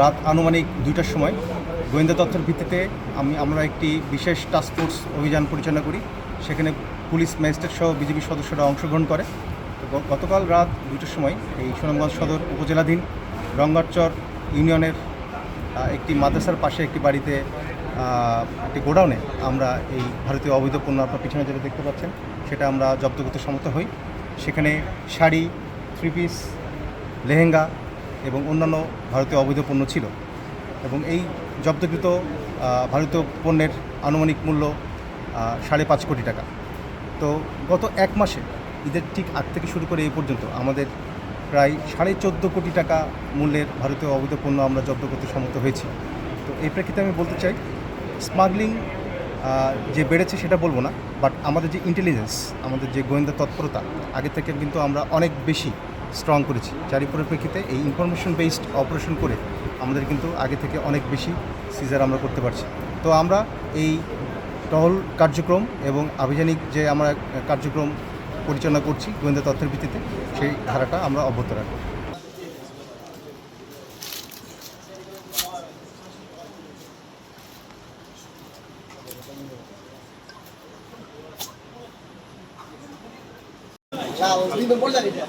রাত আনুমানিক দুইটার সময় গোয়েন্দা তথ্যের ভিত্তিতে আমি, আমরা একটি বিশেষ টাস্ক ফোর্স অভিযান পরিচালনা করি। সেখানে পুলিশ ম্যাজিস্ট্রেট সহ বিজেপি সদস্যরা অংশগ্রহণ করে। গতকাল রাত দুইটার সময় এই সুনামগঞ্জ সদর উপজেলাধীন রঙ্গারচর ইউনিয়নের একটি মাদ্রাসার পাশে একটি বাড়িতে একটি গোডাউনে আমরা এই ভারতীয় অবৈধ পণ্য আপনার পিছনে যেটা দেখতে পাচ্ছেন, সেটা আমরা জব্দ করতে সমর্থ হই। সেখানে শাড়ি থ্রি পিস লেহেঙ্গা এবং অন্যান্য ভারতীয় অবৈধ পণ্য ছিল এবং এই জব্দকৃত ভারতীয় পণ্যের আনুমানিক মূল্য সাড়ে পাঁচ কোটি টাকা। তো গত এক মাসে, ঈদের ঠিক আগ থেকে শুরু করে এই পর্যন্ত আমাদের প্রায় সাড়ে চোদ্দ কোটি টাকা মূল্যের ভারতীয় অবৈধ পণ্য আমরা জব্দ করতে সমর্থ হয়েছি। তো এই প্রেক্ষিতে আমি বলতে চাই, স্মাগলিং যে বেড়েছে সেটা বলব না বাট আমাদের যে ইন্টেলিজেন্স আমাদের যে গোয়েন্দা তৎপরতা, আগে থেকে কিন্তু আমরা অনেক বেশি স্ট্রং করেছি। যারই পরিপ্রেক্ষিতে এই ইনফরমেশন বেসড অপারেশন করে আমাদের কিন্তু আগে থেকে অনেক বেশি সিজার আমরা করতে পারছি। তো আমরা এই টহল কার্যক্রম এবং আভিযানিক যে আমরা কার্যক্রম পরিচালনা করছি গোয়েন্দা তথ্যের ভিত্তিতে, সেই ধারাটা আমরা অব্যাহত রাখব। Ya, os dimos por la idea.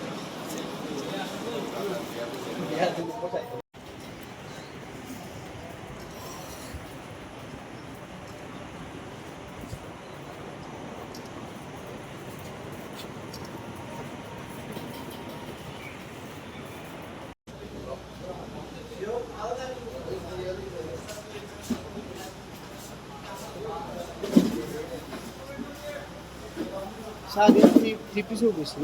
Sari three three পিসও বেশি